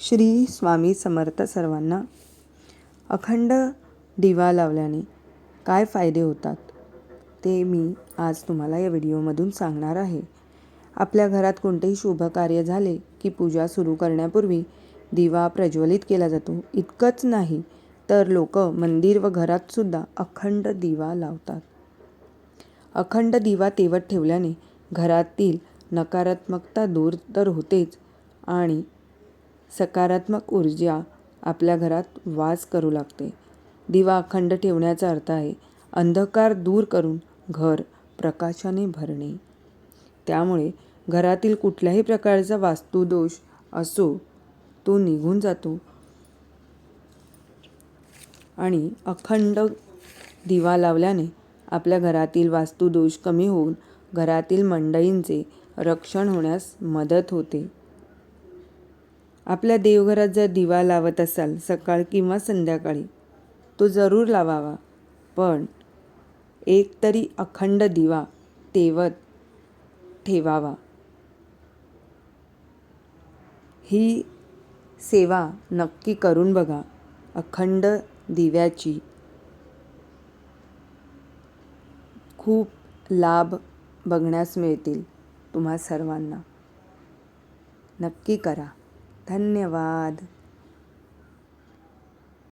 श्री स्वामी समर्थ सर्वांना अखंड दिवा लावल्याने काय फायदे होतात ते मी आज तुम्हाला या व्हिडिओमधून सांगणार आहे. आपल्या घरात कोणतेही शुभ कार्य झाले की पूजा सुरू करण्यापूर्वी दिवा प्रज्वलित केला जातो. इतकंच नाही तर लोक मंदिर व घरातसुद्धा अखंड दिवा लावतात. अखंड दिवा तेवत ठेवल्याने घरातील नकारात्मकता दूर तर होतेच आणि सकारात्मक ऊर्जा आपल्या घरात वास करू लागते. दिवा अखंड ठेवण्याचा अर्थ आहे अंधकार दूर करून घर प्रकाशाने भरणे. त्यामुळे घरातील कुठल्याही प्रकारचा वास्तुदोष असो तो निघून जातो. आणि अखंड दिवा लावल्याने आपल्या घरातील वास्तुदोष कमी होऊन घरातील मंडईंचे रक्षण होण्यास मदत होते. आपल्या देवघरात जर दिवा लावत असाल सकाळ किंवा संध्याकाळी तो जरूर लावावा. पण एक तरी अखंड दिवा तेवत ठेवावा. ही सेवा नक्की करून बघा अखंड दिव्याची. खूप लाभ बघण्यास मिळतील तुम्हा सर्वांना. नक्की करा. धन्यवाद.